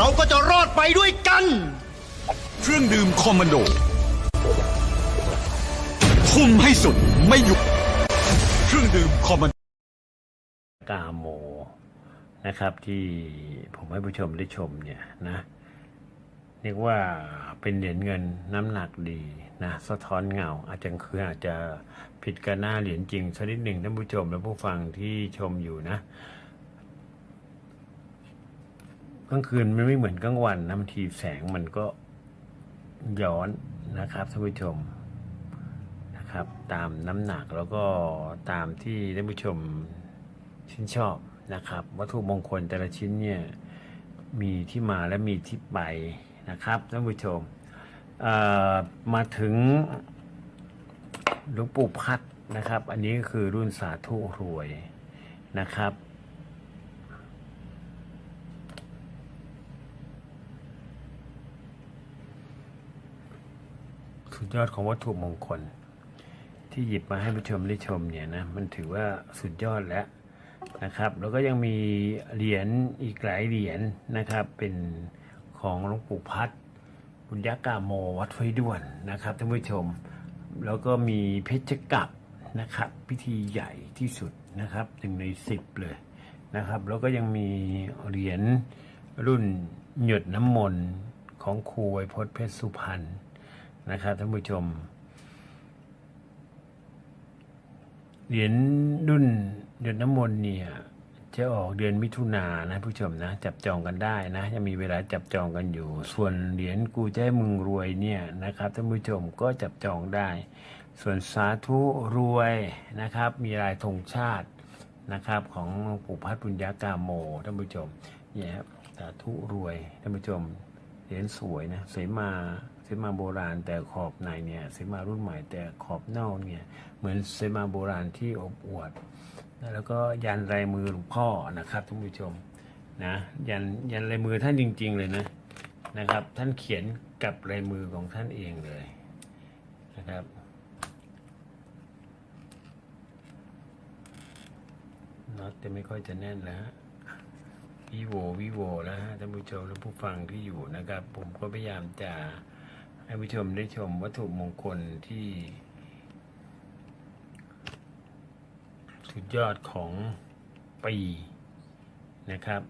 เราก็จะรอดไปด้วยกัน เครื่องดื่มคอมมานโดทุ่มให้สุดไม่หยุด เครื่องดื่มคอมมานโดกาโมนะครับที่ผมให้ผู้ชมได้ชมเนี่ยนะเรียกว่าเป็นเหรียญเงินน้ำหนักดีนะสะท้อนเงา อาจจะคืออาจจะผิดกับหน้าเหรียญจริงสักนิดหนึ่งท่านผู้ชมและผู้ฟังที่ชมอยู่นะ กลางคืนมันไม่เหมือนกลางวันนะบางทีแสงมันก็ย้อนนะครับท่านผู้ชมนะครับ ตามน้ำหนักแล้วก็ตามที่ท่านผู้ชมชื่นชอบนะครับ วัตถุมงคลแต่ละชิ้นเนี่ยมีที่มาและมีที่ไปนะครับท่านผู้ชมมาถึงหลวงปู่พัดนะครับ อันนี้ก็คือรุ่นสาธุรวยนะครับ สุดยอดของวัตถุมงคล ที่หยิบมาให้ผู้ชมได้ชมเนี่ยนะมันถือว่าสุดยอดแล้วนะครับ แล้วก็ยังมีเหรียญอีกหลายเหรียญนะครับ เป็นของหลวงปู่พัดบุญยกาโมวัดไฟด้วนนะครับท่านผู้ชม แล้วก็มีเพชรกับนะครับ พิธีใหญ่ที่สุดนะครับหนึ่งในสิบเลยนะครับ แล้วก็ยังมีเหรียญรุ่นหยดน้ำมนต์ของครูไวยพจน์เพชรสุพรรณ นะครับท่านผู้ชม เหรียญรุ่นหยดน้ำมนต์เนี่ย จะออกเดือนมิถุนายนนะผู้ชมนะ จับจองกันได้นะยังมีเวลาจับจองกันอยู่ ส่วนเหรียญกูจะให้มึงรวยเนี่ยนะครับท่านผู้ชมก็จับจองได้ ส่วนสาธุรวยนะครับ มีลายธงชาตินะครับของหลวงปู่พัฒน์ปุญญากาโมท่านผู้ชมเนี่ยครับสาธุรวยท่านผู้ชมเหรียญสวยนะเสมา เสมาโบราณแต่ขอบในเนี่ยเสมารุ่นใหม่แต่ขอบนอกเนี่ยเหมือนเสมาโบราณที่อบอวด แล้วก็ยันลายมือหลวงพ่อนะครับท่านผู้ชมนะยันยันลายมือท่านจริง ๆ เลยนะนะครับ ท่านเขียนกับลายมือของท่านเองเลยนะครับน็อตจะไม่ค่อยจะแน่นแล้วฮะวิโววิโวนะฮะท่านผู้ชมและผู้ฟังที่อยู่นะครับ ผมก็พยายามจะ ให้ผู้ชมได้ชมวัตถุมงคลที่ สุดยอดของปีนะครับ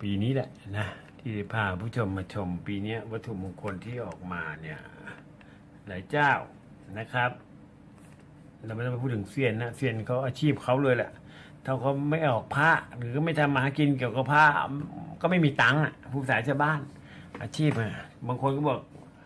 ปีนี้แหละนะ ที่พาผู้ชมมาชมปีนี้วัตถุมงคลที่ออกมาเนี่ยหลายเจ้านะครับ เราไม่ต้องไปพูดถึงเซียนนะเซียนเขาอาชีพเขาเลยแหละถ้าเขาไม่ออกผ้าหรือไม่ทำมาหากินเกี่ยวกับผ้าก็ไม่มีตังค์อะผู้สายชาวบ้าน อาชีพอะบางคนก็บอก